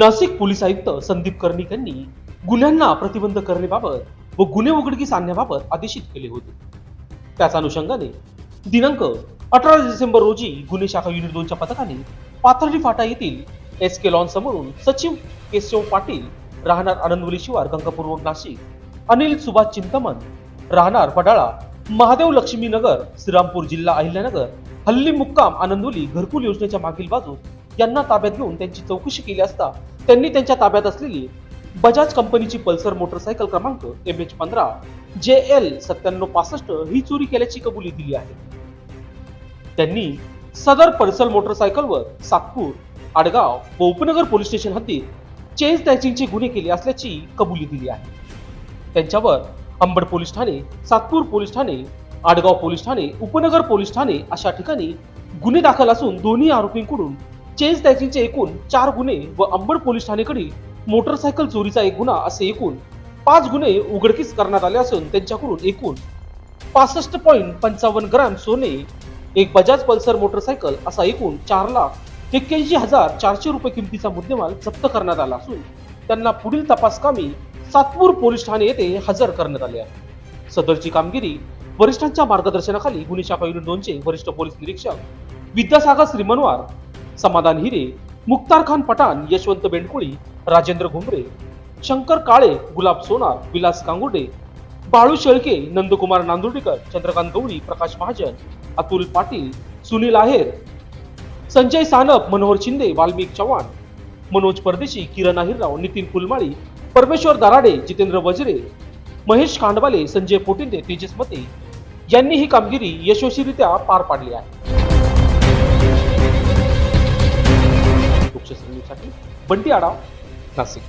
Nashik police आयुक्त संदीप कर्णिक यांनी गुन्ह्यांना प्रतिबंध करण्याबाबत व गुन्हे उघडकीस आणण्याबाबत आदेशित केले होते. त्याच अनुषंगाने दिनांक अठरा डिसेंबर रोजी गुन्हे शाखा युनिट दोनच्या पथकाने पाथर्डी फाटा येथील एस के लॉन समोरून सचिव केशव पाटील राहणार आनंदवली शिवार गंगापूर रोड नाशिक अनिल सुभाष चिंतमन राहणार पडाळा महादेव लक्ष्मी नगर श्रीरामपूर जिल्हा अहिल्यानगर हल्ली मुक्काम आनंदवली घरकुल योजनेच्या मागील बाजूस यांना ताब्यात घेऊन त्यांची चौकशी केली असता त्यांनी त्यांच्या ताब्यात असलेली बजाज कंपनीची पल्सर मोटरसायकल क्रमांक एम एच पंधरा जे एल सत्त्याण्णव पासष्ट ही चोरी केल्याची कबुली दिली आहे. त्यांनी सदर पल्सर मोटरसायकलवर सातपूर आडगाव व उपनगर पोलीस स्टेशन हद्दीत चेन स्नॅचिंगचे गुन्हे केले असल्याची कबुली दिली आहे. त्यांच्यावर अंबड पोलीस ठाणे सातपूर पोलीस ठाणे आडगाव पोलीस ठाणे उपनगर पोलीस ठाणे अशा ठिकाणी गुन्हे दाखल असून दोन्ही आरोपींकडून चेस टॅचिंगचे एकूण चार गुन्हे व अंबड पोलीस ठाणेकडील मोटरसायकल चोरीचा एक गुन्हा असे एकूण पाच गुन्हे उघडकीस करण्यात आले असून त्यांच्याकडून एकूण पासष्ट पॉईंट पंचावन्न ग्रॅम सोने एक बजाज पल्सर मोटरसायकल असा एकूण चार लाख एक्क्याऐंशी हजार चारशे रुपये किमतीचा मुद्देमाल जप्त करण्यात आला असून त्यांना पुढील तपास कामी सातपूर पोलीस ठाणे येथे हजर करण्यात आले आहे. सदरची कामगिरी वरिष्ठांच्या मार्गदर्शनाखाली गुन्हे शाखा युनिट दोनचे वरिष्ठ पोलीस निरीक्षक विद्यासागर श्रीमनवार समाधान हिरे मुक्तार खान पठाण यशवंत बेंडकुळी राजेंद्र घुमरे शंकर काळे गुलाब सोनार विलास कांगुर्डे बाळू शेळके नंदकुमार नांदुर्डीकर चंद्रकांत गवळी प्रकाश महाजन अतुल पाटील सुनील आहेर संजय सानप मनोहर शिंदे वाल्मिक चव्हाण मनोज परदेशी किरण अहिरराव नितीन फुलमाळी परमेश्वर दराडे जितेंद्र वजरे महेश खांडवाले संजय पोटिंदे तेजस मते यांनी ही कामगिरी यशस्वीरित्या पार पाडली आहे. लोकशाही न्यूजसाठी बंटी आढाव नाशिक.